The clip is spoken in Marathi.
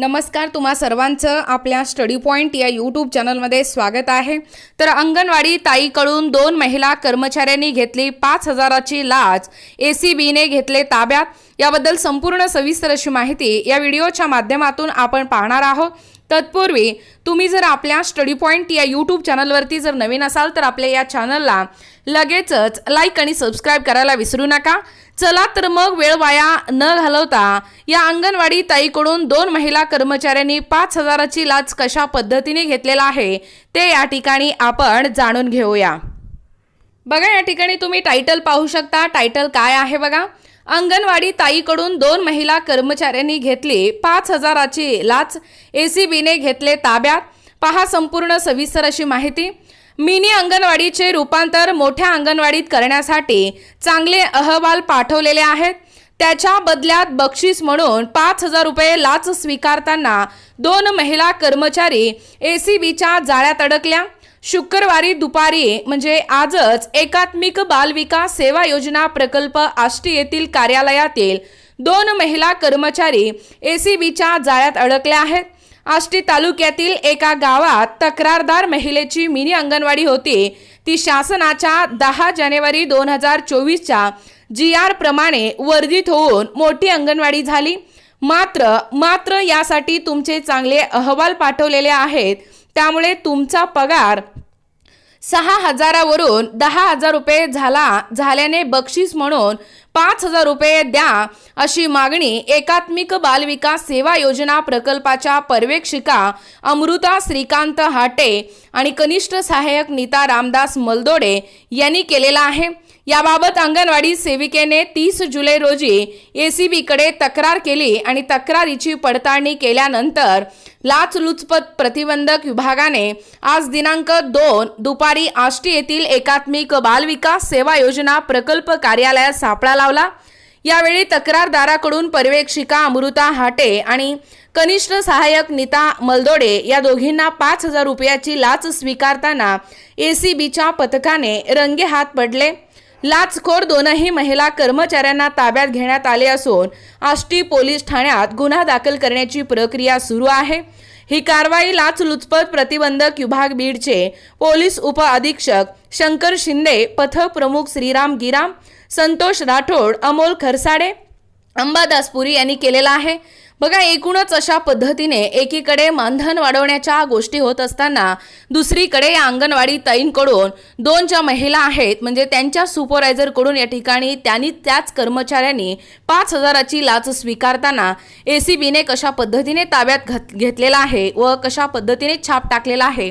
नमस्कार तुम्हा सर्वांचं आपल्या स्टडी पॉईंट या यूट्यूब चॅनलमध्ये स्वागत आहे. तर अंगणवाडी ताईकडून दोन महिला कर्मचाऱ्यांनी घेतली पाच हजाराची लाच. ए सी बीने घेतले ताब्यात. याबद्दल संपूर्ण सविस्तर अशी माहिती या व्हिडिओच्या माध्यमातून आपण पाहणार आहोत. तत्पूर्वी तुम्ही जर आपल्या स्टडी पॉईंट या यूट्यूब चॅनलवरती जर नवीन असाल तर आपल्या या चॅनलला लगेचच लाईक आणि सबस्क्राईब करायला विसरू नका. चला तर मग वेळ वाया न घालवता या अंगणवाडी ताईकडून दोन महिला कर्मचाऱ्यांनी पाच हजाराची लाच कशा पद्धतीने घेतलेला आहे ते या ठिकाणी आपण जाणून घेऊया. बघा या ठिकाणी तुम्ही टायटल पाहू शकता. टायटल काय आहे बघा? अंगणवाडी ताईकडून दोन महिला कर्मचाऱ्यांनी घेतली पाच हजाराची लाच. ए सी बीने घेतले ताब्यात. पहा संपूर्ण सविस्तर अशी माहिती. मिनी अंगणवाडीचे रूपांतर मोठ्या अंगणवाडीत करण्यासाठी चांगले अहवाल पाठवलेले आहेत. त्याच्या बदल्यात बक्षीस म्हणून पाच हजार रुपये लाच स्वीकारताना दोन महिला कर्मचारी एसीबीच्या जाळ्यात अडकल्या. शुक्रवारी दुपारी म्हणजे आजच एकात्मिक बालविकास सेवा योजना प्रकल्प आष्टी येथील कार्यालयातील दोन महिला कर्मचारी एसीबीच्या जाळ्यात अडकल्या आहेत. आष्टी तालुक्यातील एका गावात तक्रारदार महिलेची मिनी अंगणवाडी होती. ती शासनाच्या दहा जानेवारी दोन हजार चोवीसच्या जी आर प्रमाणे वर्धित होऊन मोठी अंगणवाडी झाली. मात्र मात्र यासाठी तुमचे चांगले अहवाल पाठवलेले आहेत. त्यामुळे तुमचा पगार सहा हजारावरून दहा हजार रुपये झाला झाल्याने बक्षीस म्हणून पाच हजार रुपये द्या अशी मागणी एकात्मिक बालविकास सेवा योजना प्रकल्पाच्या पर्यवेक्षिका अमृता श्रीकांत हाटे आणि कनिष्ठ सहाय्यक नीता रामदास मलदोडे यांनी केलेला आहे. याबाबत अंगणवाडी सेविकेने तीस जुलै रोजी ए सी बीकडे तक्रार केली आणि तक्रारीची पडताळणी केल्यानंतर लाचलुचपत प्रतिबंधक विभागाने आज दिनांक दोन दुपारी आष्टी येथील एकात्मिक बालविकास सेवा योजना प्रकल्प कार्यालयात सापळा लावला. यावेळी तक्रारदाराकडून पर्यवेक्षिका अमृता हाटे आणि कनिष्ठ सहाय्यक नीता मलदोडे या दोघींना पाच हजार रुपयाची लाच स्वीकारताना ए सी बीच्या पथकाने रंगेहात पडले. लाचखोर दोनही महिला कर्मचाऱ्यांना ताब्यात घेण्यात आले असून आष्टी पोलीस ठाण्यात गुन्हा दाखल करण्याची प्रक्रिया सुरू आहे. ही कारवाई लाचलुचपत प्रतिबंधक विभाग बीडचे पोलीस उप अधीक्षक शंकर शिंदे पथक प्रमुख श्रीराम गिराम संतोष राठोड अमोल खरसाडे अंबादासपुरी यांनी केलेला आहे. बघा एकूणच अशा पद्धतीने एकीकडे मानधन वाढवण्याच्या गोष्टी होत असताना दुसरीकडे या अंगणवाडी ताईंकडून दोन ज्या महिला आहेत म्हणजे त्यांच्या सुपरवायझरकडून या ठिकाणी त्यांनी त्याच कर्मचाऱ्यांनी पाच हजाराची लाच स्वीकारताना ए सी बीने कशा पद्धतीने ताब्यात घत घेतलेला आहे व कशा पद्धतीने छाप टाकलेला आहे